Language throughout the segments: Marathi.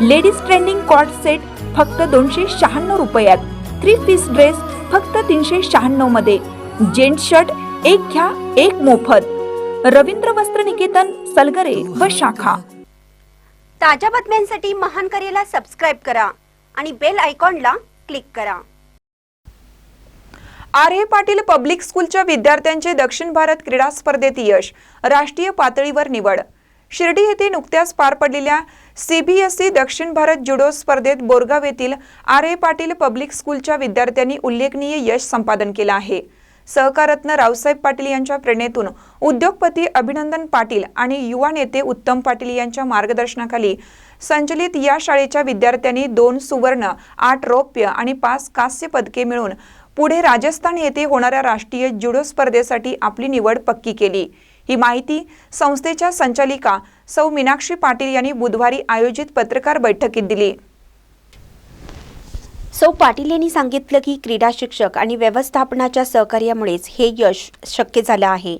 लेडीज ट्रेंडिंग कॉट सेट फक्त दोनशे शहाण्णव रुपयात. थ्री पीस ड्रेस फक्त तीनशे शहाण्णवमध्ये. जेंट शर्ट एक घ्या एक मोफत. रवींद्र वस्त्र निकेतन सलगरे व शाखा. ताज्या बातम्यांसाठी महान करेला सबस्क्राईब करा आणि बेल आयकॉनला क्लिक करा. आर ए पाटील पब्लिक स्कूलच्या विद्यार्थ्यांचे दक्षिण भारत क्रीडा स्पर्धेत यश. राष्ट्रीय पातळीवर निवड. शिर्डी येथे नुकत्याच पार पडलेल्या सीबीएसई दक्षिण भारत जुडो स्पर्धेत बोरगाव येथील आर ए पाटील पब्लिक स्कूलच्या विद्यार्थ्यांनी उल्लेखनीय यश संपादन केलं आहे. सहकारत्न रावसाहेब पाटील यांच्या प्रेरणेतून उद्योगपती अभिनंदन पाटील आणि युवा नेते उत्तम पाटील यांच्या मार्गदर्शनाखाली संचलित या शाळेच्या विद्यार्थ्यांनी दोन सुवर्ण आठ रौप्य आणि पाच कांस्य पदके मिळून पुढे राजस्थान येथे होणाऱ्या राष्ट्रीय जुडो स्पर्धेसाठी आपली निवड पक्की केली. ही माहिती संस्थेच्या संचालिका सौ मीनाक्षी पाटील यांनी बुधवारी आयोजित पत्रकार बैठकीत दिली. सौ पाटील यांनी सांगितलं की क्रीडा शिक्षक आणि व्यवस्थापनाच्या सहकार्यामुळेच हे यश शक्य झालं आहे.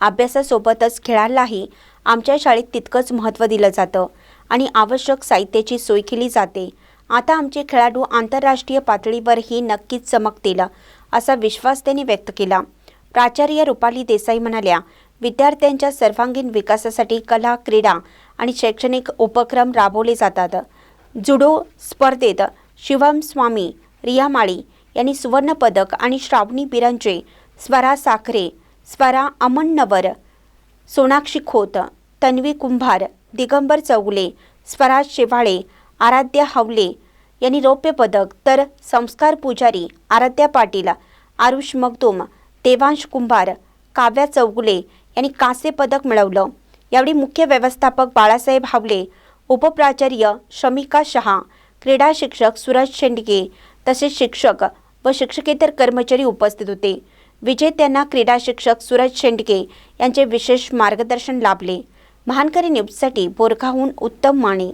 अभ्यासासोबतच खेळालाही आमच्या शाळेत तितकंच महत्त्व दिलं जातं आणि आवश्यक साहित्याची सोय केली जाते. आता आमचे खेळाडू आंतरराष्ट्रीय पातळीवरही नक्कीच चमकतील असा विश्वास त्यांनी व्यक्त केला. प्राचार्य रुपाली देसाई म्हणाल्या विद्यार्थ्यांच्या सर्वांगीण विकासासाठी कला क्रीडा आणि शैक्षणिक उपक्रम राबवले जातात. जुडो स्पर्धेत शिवम स्वामी रिया माळी यांनी सुवर्णपदक आणि श्रावणी बिरांचे स्वरा साखरे स्वरा अमन नवर सोनाक्षी खोत तन्वी कुंभार दिगंबर चौगुले स्वराज शेवाळे आराध्या हावले यांनी रौप्य पदक तर संस्कार पुजारी आराध्या पाटील आरुष मगदूम देवांश कुंभार काव्या चौगुले यांनी कांस्य पदक मिळवलं. यावेळी मुख्य व्यवस्थापक बाळासाहेब हावले उपप्राचार्य शमिका शहा क्रीडा शिक्षक सूरज शेंडगे तसेच शिक्षक व शिक्षकेतर कर्मचारी उपस्थित होते. विजेत्यांना क्रीडा शिक्षक सूरज शेंडगे यांचे विशेष मार्गदर्शन लाभले. महानकरी न्यूजसाठी बोरखाहून उत्तम माने.